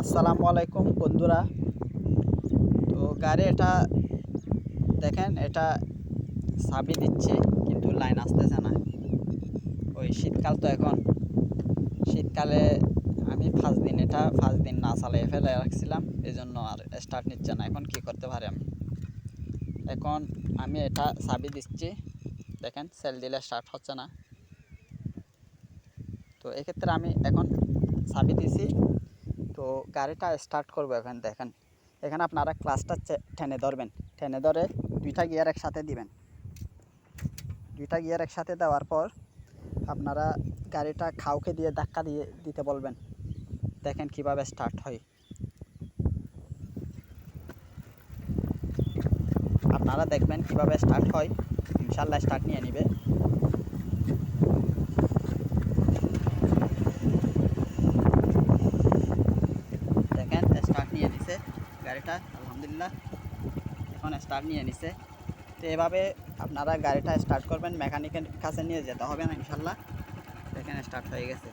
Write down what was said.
আসসালামু আলাইকুম বন্ধুরা। তো গাড়ি এটা দেখেন, এটা চাবি দিচ্ছে, কিন্তু লাইন আসতেছে না। ওই শীতকাল তো এখন। শীতকালে আমি ফার্স্ট দিন এটা, ফার্স্ট দিন না চালিয়ে ফেলে রাখছিলাম এই জন্য আর স্টার্ট নিচ্ছে না। এখন কি করতে পারি আমি? এখন আমি এটা চাবি দিচ্ছি। দেখেন সেল দিলে স্টার্ট হচ্ছে না। তো এক্ষেত্রে আমি এখন চাবি দিছি। তো গাড়িটা স্টার্ট করব এখন, দেখেন। এখানে আপনারা ক্লাসটা টেনে ধরবেন। টেনে ধরে দুইটা গিয়ার একসাথে দিবেন। দুইটা গিয়ার একসাথে দেওয়ার পর আপনারা গাড়িটা খাউকে দিয়ে ধাক্কা দিয়ে দিতে বলবেন। দেখেন কীভাবে স্টার্ট হয়। আপনারা দেখবেন কীভাবে স্টার্ট হয়। ইনশাল্লাহ স্টার্ট নিয়ে নিবে দেখেন স্টার্ট নিয়ে নিছে গাড়িটা, আলহামদুলিল্লাহ, এখন স্টার্ট নিয়ে নিছে। তো এভাবে আপনারা গাড়িটা স্টার্ট করবেন মেকানিকের কাছে নিয়ে যেতে হবে না, ইনশাল্লাহ। এখানে স্টার্ট হয়ে গেছে।